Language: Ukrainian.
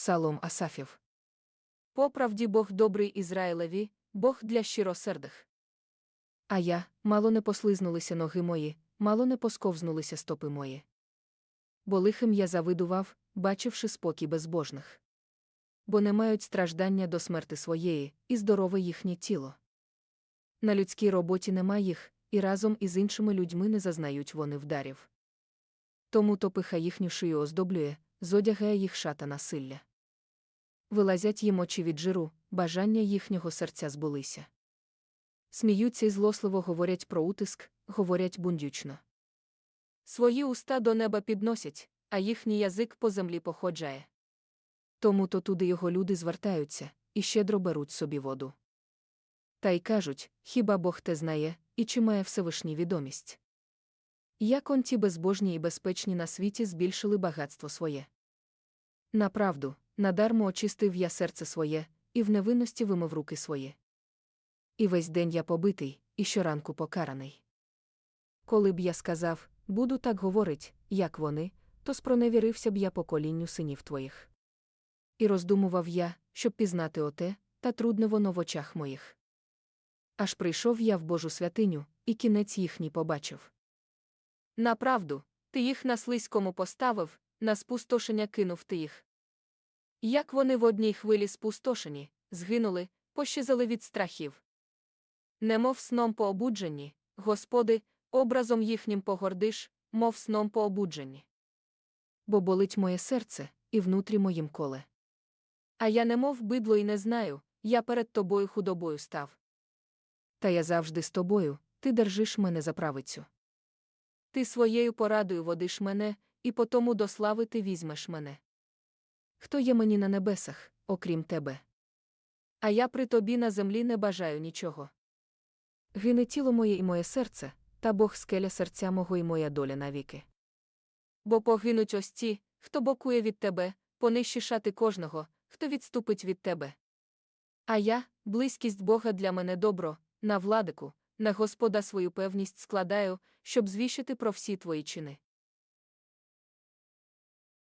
Псалом Асафів. Поправді Бог добрий Ізраїлеві, Бог для щиросердих. А я, мало не послизнулися ноги мої, мало не посковзнулися стопи мої. Бо лихим я завидував, бачивши спокій безбожних. Бо не мають страждання до смерти своєї, і здорове їхнє тіло. На людській роботі нема їх, і разом із іншими людьми не зазнають вони вдарів. Тому то пиха їхню шию оздоблює, зодягає їх шата насилля. Вилазять їм очі від жиру, бажання їхнього серця збулися. Сміються і злосливо говорять про утиск, говорять бундючно. Свої уста до неба підносять, а їхній язик по землі походжає. Тому то туди його люди звертаються і щедро беруть собі воду. Та й кажуть, хіба Бог те знає, і чи має Всевишній відомість? Як он ті безбожні і безпечні на світі збільшили багатство своє. Направду, надармо очистив я серце своє, і в невинності вимив руки свої. І весь день я побитий, і щоранку покараний. Коли б я сказав, буду так говорить, як вони, то спроневірився б я поколінню синів твоїх. І роздумував я, щоб пізнати оте, та трудно воно в очах моїх. Аж прийшов я в Божу святиню, і кінець їхній побачив. Направду, ти їх на слизькому поставив, на спустошення кинув ти їх. Як вони в одній хвилі спустошені, згинули, пощезали від страхів. Немов сном по обудженні, Господи, образом їхнім погордиш, мов сном по обудженні. Бо болить моє серце, і внутрі моїм коле. А я немов бидло і не знаю, я перед тобою худобою став. Та я завжди з тобою, ти держиш мене за правицю. Ти своєю порадою водиш мене, і потому до слави ти візьмеш мене. Хто є мені на небесах, окрім тебе? А я при тобі на землі не бажаю нічого. Гине тіло моє і моє серце, та Бог скеля серця мого і моя доля навіки. Бо погинуть ось ті, хто бокує від тебе, понищишати кожного, хто відступить від тебе. А я, близькість Бога для мене добро, на владику, на Господа свою певність складаю, щоб звіщити про всі твої чини.